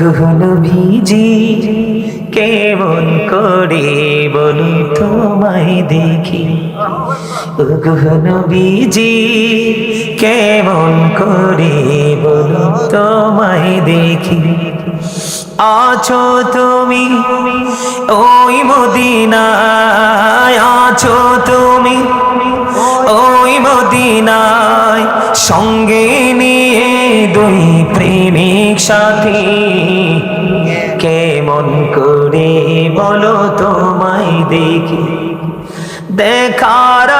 গহন ভিজি, কেমন করে বলু তোমায় দেখি? গহন ভিজি, কেমন করে বলু তোমায় দেখি? আছো তুমি ওই মদিনায়, আছো তুমি ওই মদিনায় সঙ্গে নিয়ে দুই প্রেমিক সাথী। কেমন করে বলো তোমায় দেখি। দেখার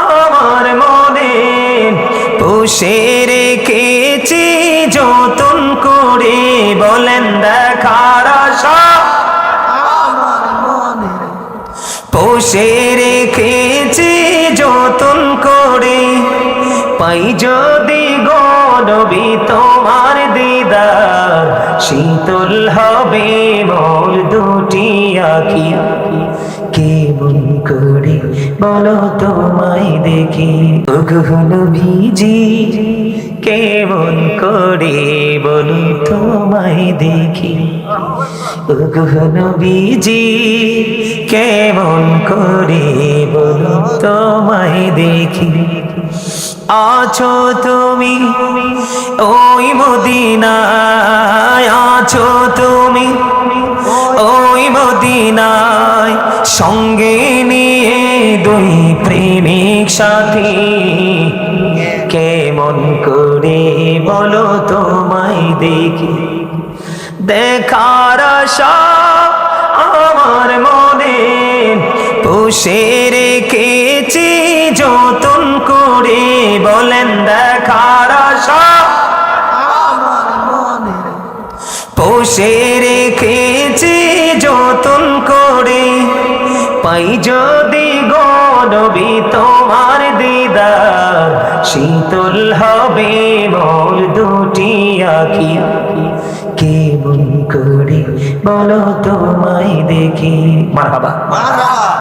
আমার মনে। পুষে রেখেছি যতন করে। বলেন দেখার আশা পোষে রেখেছি যতন করে। পাই যদি গনবি তোমার দিদার, শীতল হবে মোর দুটি আখি। কেমন করে বলো তোমায় দেখি। ভিজি কেমন করে বলো তোমায় দেখি। গহন বিজি কেমন করে বলো তোমায় দেখি? আছো তুমি ওই মদিনায়, আছো তুমি ওই মদিনায়। সঙ্গে নিয়ে দুই প্রেমিক সাথী। কেমন করে বলো তোমায় দেখি? দেখার আশা আমার মনে পুষে রেখেছি যতন করে। বলেন, দেখার আশা। পোষে রেখেছি যতন করে। পাই যদি গনবি তোমার দিদার, শীতল হবে মোর দুটি আখি। কেমন করে বলো তোমায় দেখি? মারহাবা।